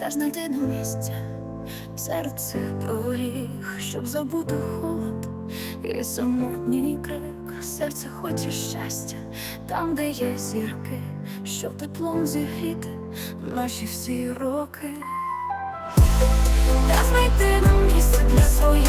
та знайти на місця серце поріг, щоб забути холод і самотній крик. Серце хоче щастя, там, де є зірки, щоб теплом зігріти наші всі роки. Та знайти нам місце для своєї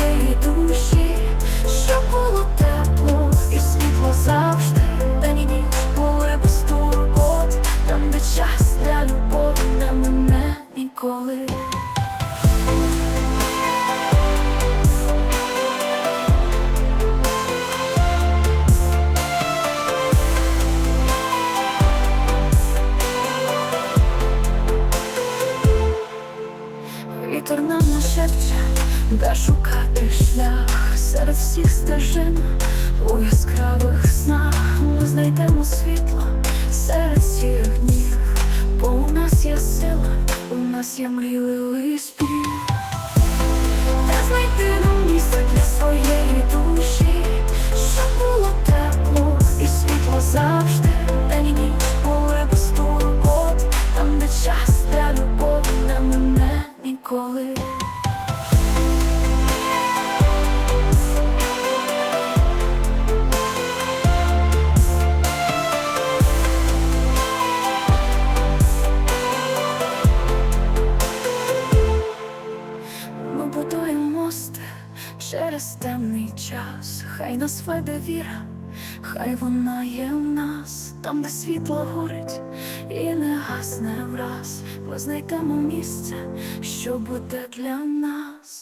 Вітер нам нашепче, де шукати шлях серед всіх стежин у яскравих снах ми знайдемо світло серед всіх днів, бо у нас є сила, у нас є мрійливий спів. Мости через темний час. Хай нас веде віра, хай вона є в нас, там, де світло горить і не гасне враз. Ми знайдемо місце, що буде для нас.